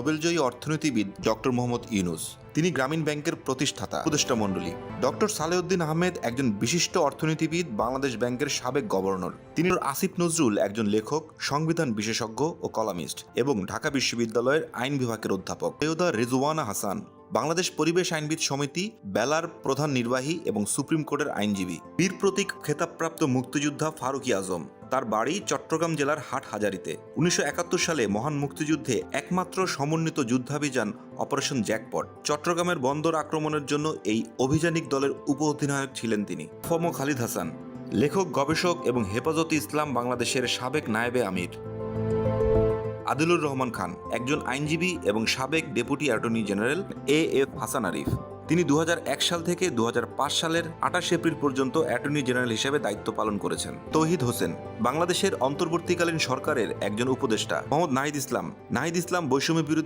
নোবেলজয়ী অর্থনীতিবিদ ডক্টর মোহাম্মদ ইউনুস। তিনি গ্রামীণ ব্যাংকের প্রতিষ্ঠাতা। উপদেষ্টা মণ্ডলী। ডক্টর সালেউদ্দিন আহমেদ একজন বিশিষ্ট অর্থনীতিবিদ, বাংলাদেশ ব্যাংকের সাবেক গভর্নর। তিনি আসিফ নজরুল একজন লেখক, সংবিধান বিশেষজ্ঞ ও কলামিস্ট এবং ঢাকা বিশ্ববিদ্যালয়ের আইন বিভাগের অধ্যাপক। সৈয়দা রেজওয়ানা হাসান, বাংলাদেশ পরিবেশ আইনবিদ সমিতি, বেলার প্রধান নির্বাহী এবং সুপ্রিম কোর্টের আইনজীবী। বীর প্রতীক খেতাবপ্রাপ্ত মুক্তিযোদ্ধা ফারুকি আজম। তার বাড়ি চট্টগ্রাম জেলার হাট হাজারিতে উনিশশো একাত্তর সালে মহান মুক্তিযুদ্ধে একমাত্র সমন্বিত যুদ্ধাভিযান অপারেশন জ্যাকপট। চট্টগ্রামের বন্দর আক্রমণের জন্য এই অভিযানিক দলের উপ অধিনায়ক ছিলেন তিনি। ফম খালিদ হাসান, লেখক, গবেষক এবং হেফাজতে ইসলাম বাংলাদেশের সাবেক নায়েবে আমির। আদিলুর রহমান খান, একজন আইনজীবী এবং সাবেক deputy attorney general A F Hasan Arif. তিনি দু হাজার এক সাল থেকে দু হাজার পাঁচ সালের আঠাশ এপ্রিল পর্যন্ত অ্যাটর্নি জেনারেল হিসেবে দায়িত্ব পালন করেছেন। তৌহিদ হোসেন, বাংলাদেশের অন্তর্বর্তীকালীন সরকারের একজন উপদেষ্টা। মোহাম্মদ নাহিদ ইসলাম নাহিদ ইসলাম বৈষম্য বিরোধী